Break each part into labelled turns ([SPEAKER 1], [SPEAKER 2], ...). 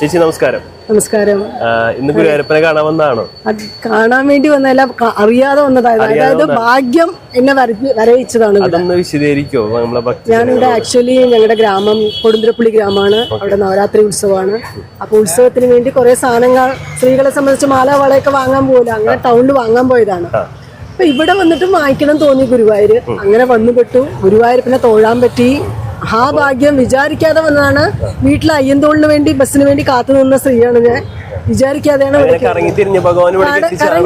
[SPEAKER 1] ചേച്ചി നമസ്കാരം.
[SPEAKER 2] നമസ്കാരം.
[SPEAKER 1] ഇന്ന് ഗുരുവായൂരപ്പനെ കാണാൻ വന്നതാണോ?
[SPEAKER 2] കാണാൻ വേണ്ടി വന്നതല്ല അറിയാതെ വന്നതായത് അതായത് ഭാഗ്യം എന്നെ വരയിച്ചതാണ് ഇവിടെ.
[SPEAKER 1] അതൊന്ന് വിശദീകരിക്കോ നമ്മളെ
[SPEAKER 2] ഞാനിവിടെ ആക്ച്വലി ഞങ്ങളുടെ ഗ്രാമം കൊടുന്തിരപ്പള്ളി ഗ്രാമമാണ്. അവിടെ നവരാത്രി ഉത്സവമാണ്. അപ്പൊ ഉത്സവത്തിന് വേണ്ടി കുറെ സാധനങ്ങൾ സ്ത്രീകളെ സംബന്ധിച്ച് മാല വളയൊക്കെ വാങ്ങാൻ പോകില്ല അങ്ങനെ ടൗണിൽ വാങ്ങാൻ പോയതാണ്. അപ്പൊ ഇവിടെ വന്നിട്ട് വാങ്ങിക്കണം തോന്നി ഗുരുവായൂർ അങ്ങനെ വന്നുപെട്ടു. ഗുരുവായൂരപ്പിനെ തോഴാൻ പറ്റി. ആ ഭാഗ്യം വിചാരിക്കാതെ വന്നതാണ്. വീട്ടിലെ അയ്യന്തോളിന് വേണ്ടി ബസ്സിന് വേണ്ടി കാത്തു നിന്ന സ്ത്രീയാണ് ഞാൻ. വിചാരിക്കാതെയാണ്
[SPEAKER 1] കറങ്ങി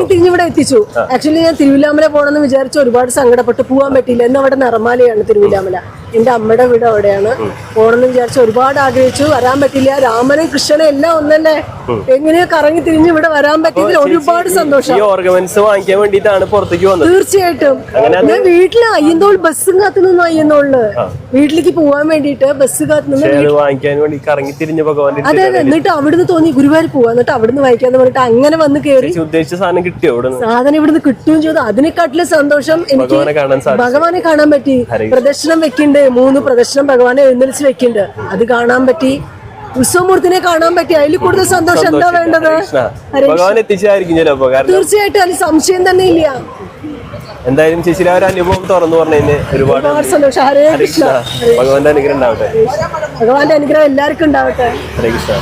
[SPEAKER 1] തിരിഞ്ഞ ഇവിടെ
[SPEAKER 2] എത്തിച്ചു ആക്ച്വലി ഞാൻ തിരുവില്ലാമല പോകണമെന്ന് വിചാരിച്ചു ഒരുപാട് സങ്കടപ്പെട്ട് പോകാൻ പറ്റിയില്ല. എന്ന് അവിടെ നിറമാലയാണ് തിരുവില്ലാമല. എന്റെ അമ്മയുടെ വീട് അവിടെയാണ്. പോകണമെന്ന് വിചാരിച്ചു ഒരുപാട് ആഗ്രഹിച്ചു. വരാൻ പറ്റില്ല. രാമനും കൃഷ്ണനും എല്ലാം ഒന്നല്ലേ? എങ്ങനെയോ കറങ്ങി തിരിഞ്ഞ് ഇവിടെ വരാൻ പറ്റിയതിൽ ഒരുപാട് സന്തോഷം.
[SPEAKER 1] ഈ ഓർഗമെന്റ്സ് വാങ്ങിക്കാൻ വേണ്ടിട്ടാണ് പുറത്തേക്ക് വന്നത്.
[SPEAKER 2] തീർച്ചയായിട്ടും. ഞാൻ വീട്ടിൽ അയ്യന്തോൾ ബസ് കാത്തു നിന്നു അയ്യന്തോളിൽ. വീട്ടിലേക്ക് പോകാൻ വേണ്ടിയിട്ട് ബസ് കാത്തു നിന്ന്
[SPEAKER 1] വാങ്ങിക്കാൻ വേണ്ടി കറങ്ങി തിരിഞ്ഞ ഭഗവാന്റെ
[SPEAKER 2] അതെ അതെ. എന്നിട്ട് അവിടുന്ന് തോന്നി ഗുരുവായൂർ പോവാ. എന്നിട്ട് അവിടുന്ന് വായിക്കാന്ന് പറഞ്ഞിട്ട് അങ്ങനെ വന്ന് കയറി
[SPEAKER 1] ഉദ്ദേശിച്ച സാധനം കിട്ടിയോ
[SPEAKER 2] സാധനം ഇവിടുന്ന് കിട്ടുകയും ചെയ്തു. അതിനെക്കാട്ടിലെ സന്തോഷം എനിക്ക്
[SPEAKER 1] ഭഗവാനെ കാണാൻ സാധിച്ചു.
[SPEAKER 2] ഭഗവാനെ കാണാൻ പറ്റി. പ്രദർശനം വെക്കുന്നുണ്ട് മൂന്ന് പ്രദർശനം ഭഗവാനെ എഴുന്നള്ളിച്ച് വെക്കുന്നുണ്ട് അത് കാണാൻ പറ്റി. ഉത്സവമൂർത്തിനെ കാണാൻ പറ്റി. അതിൽ കൂടുതൽ സന്തോഷം എന്താ വേണ്ടത്?
[SPEAKER 1] ഭഗവാൻ എത്തിച്ചായിരിക്കും ചിലപ്പോ.
[SPEAKER 2] തീർച്ചയായിട്ടും അതിൽ സംശയം തന്നെ ഇല്ല.
[SPEAKER 1] എന്തായാലും ചേച്ചിയുടെ ആ ഒരു അനുഭവം തുറന്നു പറഞ്ഞതിന്
[SPEAKER 2] ഒരുപാട് സന്തോഷം. ഹരേ കൃഷ്ണ.
[SPEAKER 1] ഭഗവാന്റെ അനുഗ്രഹം ഉണ്ടാവട്ടെ.
[SPEAKER 2] ഭഗവാന്റെ അനുഗ്രഹം എല്ലാവർക്കും ഉണ്ടാവട്ടെ.
[SPEAKER 1] ഹരേ കൃഷ്ണ.